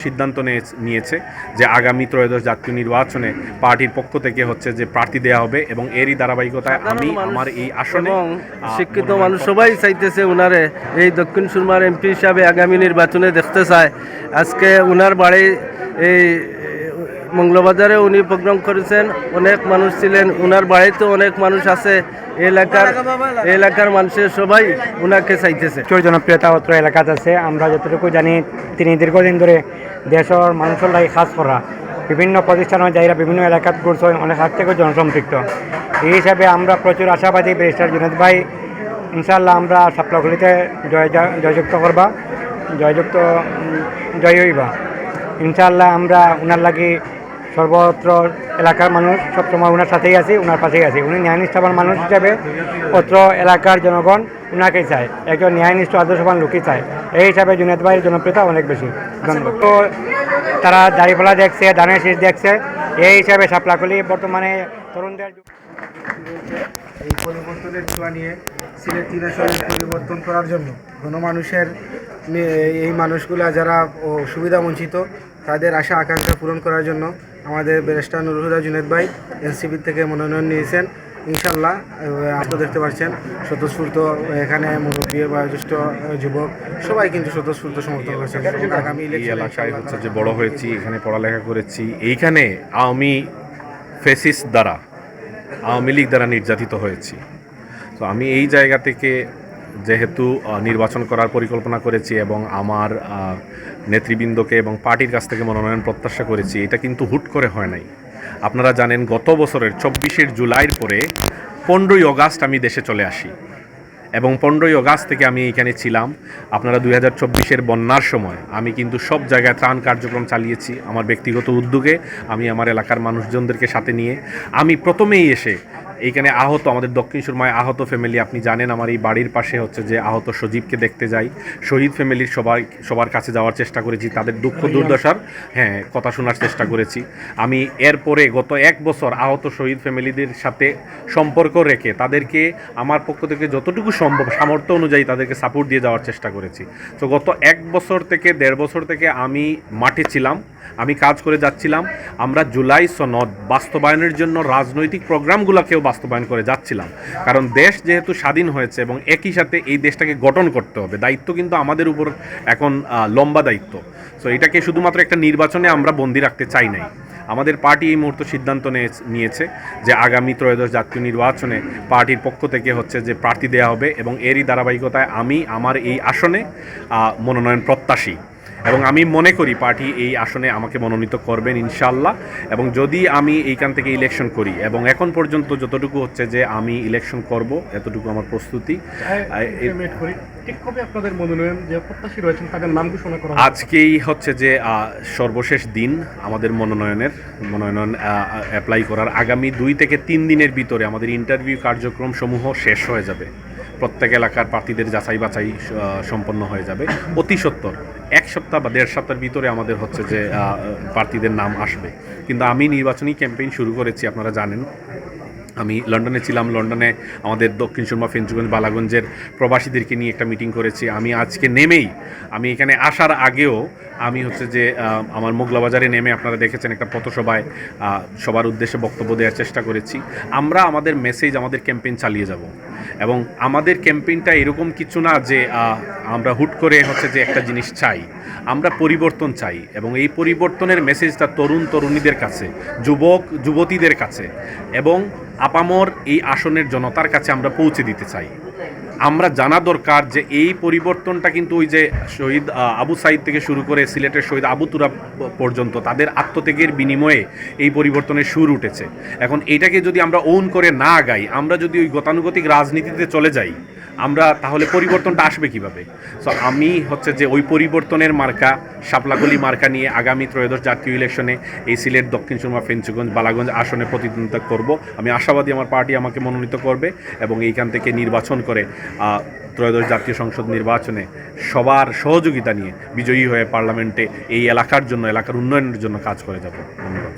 সিদ্ধান্ত নিয়ে- নিয়েছে যে আগামী ত্রয়োদশ জাতীয় নির্বাচনে পার্টির পক্ষ থেকে হচ্ছে যে প্রার্থী দেওয়া হবে এবং এরই ধারাবাহিকতায় আমি আমার এই আসনে শিক্ষিত মানুষ সবাই চাইতেছে উনারে এই দক্ষিণ সুরমার এমপি হিসাবে আগামী নির্বাচনে দেখতে চায়। আজকে উনার বাড়ি এই মঙ্গলবাজারে উনি প্রোগ্রাম করেছেন। অনেক মানুষ ছিলেন। উনার বাড়িতে অনেক মানুষ আছে। এলাকার এলাকার মানুষের সবাই উনাকে চাইতেছে। প্রচুর জনপ্রিয়তা অত্র এলাকাতে আছে। আমরা যতটুকু জানি, তিনি দীর্ঘদিন ধরে দেশের মানুষের লাগে কাজ করা বিভিন্ন প্রতিষ্ঠানের যাইরা বিভিন্ন এলাকাত করছেন অনেক হাত থেকে জনসম্পৃক্ত। এই হিসাবে আমরা প্রচুর আশাবাদী ব্যারিস্টার জুনেদ ভাই। ইনশাল্লাহ আমরা সাপলাগুলিতে জয়- জয়যুক্ত করবা। জয়যুক্ত জয় হইবা। ইনশাল্লাহ আমরা ওনার লাগি সর্বত্র এলাকার মানুষ সবসময় ওনার সাথেই আছে ওনার পাশেই আছে। উনি ন্যায়নিষ্ঠাবান মানুষ হিসাবে অত্র এলাকার জনগণ ওনাকেই চায়। একজন ন্যায়নিষ্ঠ আদর্শবান লোকই চায়। এই হিসাবে জুনেদ ভাইয়ের জনপ্রিয়তা অনেক বেশি। তো তারা দাড়িপালা দেখছে ধানের শীষ দেখছে। এই হিসাবে সাপলাকলি বর্তমানে তরুণদের এই পরিবর্তনের ছোঁয়া নিয়ে সিলেট তিন আসনের পরিবর্তন করার জন্য গণমানুষের এই মানুষগুলা যারা ও সুবিধা বঞ্চিত তাদের আশা আকাঙ্ক্ষা পূরণ করার জন্য আমাদের ব্যারিস্টার নুরুল হুদা জুনেদ ভাই এনসিপি থেকে মনোনয়ন নিয়েছেন। ইনশাল্লাহ আপনি দেখতে পাচ্ছেন। স্বতঃস্ফূর্ত এখানে মুরব্বী বয়োজ্যেষ্ঠ যুবক সবাই কিন্তু স্বতঃস্ফূর্ত সমর্থন করছেন। আগামী এলাকায় হচ্ছে যে বড় হয়েছি এখানে পড়ালেখা করেছি। এইখানে আওয়ামী ফেসিস দ্বারা আওয়ামী লীগ দ্বারা নির্যাতিত হয়েছি। তো আমি এই জায়গা থেকে যেহেতু নির্বাচন করার পরিকল্পনা করেছি এবং আমার নেতৃবৃন্দকে এবং পার্টির কাছ থেকে মনোনয়ন প্রত্যাশা করেছি, এটা কিন্তু হুট করে হয় নাই। আপনারা জানেন, গত বছরের চব্বিশের জুলাইয়ের পরে পনেরোই অগাস্ট আমি দেশে চলে আসি এবং পনেরোই অগাস্ট থেকে আমি এখানে ছিলাম। আপনারা দুই হাজার চব্বিশের বন্যার সময় আমি কিন্তু সব জায়গায় ত্রাণ কার্যক্রম চালিয়েছি আমার ব্যক্তিগত উদ্যোগে, আমি আমার এলাকার মানুষজনদেরকে সাথে নিয়ে। আমি প্রথমেই এসে এইখানে আহত আমাদের দক্ষিণ সুরমায় আহত ফ্যামিলি আপনি জানেন আমার এই বাড়ির পাশে হচ্ছে যে আহত সজীবকে দেখতে যাই। শহীদ ফ্যামিলির সবাই সবার কাছে যাওয়ার চেষ্টা করেছি তাদের দুঃখ দুর্দশার হ্যাঁ কথা শোনার চেষ্টা করেছি। আমি এরপরে গত এক বছর আহত শহীদ ফ্যামিলিদের সাথে সম্পর্ক রেখে তাদেরকে আমার পক্ষ থেকে যতটুকু সম্ভব সামর্থ্য অনুযায়ী তাদেরকে সাপোর্ট দিয়ে যাওয়ার চেষ্টা করেছি। তো গত এক বছর থেকে দেড় বছর থেকে আমি মাঠে ছিলাম। আমি কাজ করে যাচ্ছিলাম। আমরা জুলাই সনদ বাস্তবায়নের জন্য রাজনৈতিক প্রোগ্রামগুলোকেও বাস্তবায়ন করে যাচ্ছিলাম। কারণ দেশ যেহেতু স্বাধীন হয়েছে এবং একই সাথে এই দেশটাকে গঠন করতে হবে। দায়িত্ব কিন্তু আমাদের উপর এখন লম্বা দায়িত্ব। সো এটাকে শুধুমাত্র একটা নির্বাচনে আমরা বন্দি রাখতে চাই নাই। আমাদের পার্টি এই মুহূর্তে সিদ্ধান্ত নিয়ে- নিয়েছে যে আগামী ত্রয়োদশ জাতীয় নির্বাচনে পার্টির পক্ষ থেকে হচ্ছে যে প্রার্থী দেওয়া হবে এবং এরই ধারাবাহিকতায় আমি আমার এই আসনে মনোনয়ন প্রত্যাশী। এবং আমি মনে করি পার্টি এই আসনে আমাকে মনোনীত করবেন ইনশাল্লাহ এবং যদি আমি এইখান থেকে ইলেকশন করি এবং এখন পর্যন্ত যতটুকু হচ্ছে যে আমি ইলেকশন করব এতটুকু আমার প্রস্তুতি? আজকেই হচ্ছে যে সর্বশেষ দিন আমাদের মনোনয়নের মনোনয়ন অ্যাপ্লাই করার আগামী দুই থেকে তিন দিনের ভিতরে আমাদের ইন্টারভিউ কার্যক্রম সমূহ শেষ হয়ে যাবে। প্রত্যেক এলাকার প্রার্থীদের যাচাই বাছাই সম্পন্ন হয়ে যাবে। অতি সত্তর। এক সপ্তাহ বা দেড় সপ্তাহের ভিতরে আমাদের হচ্ছে যে প্রার্থীদের নাম আসবে। কিন্তু আমি নির্বাচনী ক্যাম্পেইন শুরু করেছি, আপনারা জানেন। আমি লন্ডনে ছিলাম, লন্ডনে আমাদের দক্ষিণ সুরমা, ফেঞ্চুগঞ্জ, বালাগঞ্জের প্রবাসীদেরকে নিয়ে একটা মিটিং করেছি। আমি আজকে নেমেই, আমি এখানে আসার আগেও আমি হচ্ছে যে আমার মোগলা বাজারে নেমে আপনারা দেখেছেন একটা পথসভায় সবার উদ্দেশ্যে বক্তব্য দেওয়ার চেষ্টা করেছি। আমরা আমাদের মেসেজ আমাদের ক্যাম্পেইন চালিয়ে যাব। এবং আমাদের ক্যাম্পেইনটা এরকম কিছু না যে আমরা হুট করে হচ্ছে যে একটা জিনিস চাই। আমরা পরিবর্তন চাই এবং এই পরিবর্তনের মেসেজটা তরুণ তরুণীদের কাছে, যুবক, যুবতীদের কাছে এবং আপামর এই আসনের জনতার কাছে আমরা পৌঁছে দিতে চাই। আমরা জানা দরকার যে এই পরিবর্তনটা কিন্তু ওই যে শহীদ আবু সাইদ থেকে শুরু করে সিলেটের শহীদ আবু তুরা পর্যন্ত তাদের আত্মত্যাগের বিনিময়ে এই পরিবর্তনের সুর উঠেছে। এখন এটাকে যদি আমরা ওন করে না আগাই আমরা যদি ওই গতানুগতিক রাজনীতিতে চলে যাই আমরা তাহলে পরিবর্তনটা আসবে কীভাবে? সো আমি হচ্ছে যে ওই পরিবর্তনের মার্কা শাপলাকলি মার্কা নিয়ে আগামী ত্রয়োদশ জাতীয় ইলেকশনে এই সিলেট, দক্ষিণ সুরমা, ফেঞ্চুগঞ্জ, বালাগঞ্জ আসনে প্রতিদ্বন্দ্বিতা করব। আমি আশাবাদী আমার পার্টি আমাকে মনোনীত করবে এবং এইখান থেকে নির্বাচন করে ত্রয়োদশ জাতীয় সংসদ নির্বাচনে সবার সহযোগিতা নিয়ে বিজয়ী হয়ে পার্লামেন্টে এই এলাকার জন্য, এলাকার উন্নয়নের জন্য কাজ করে যাব। ধন্যবাদ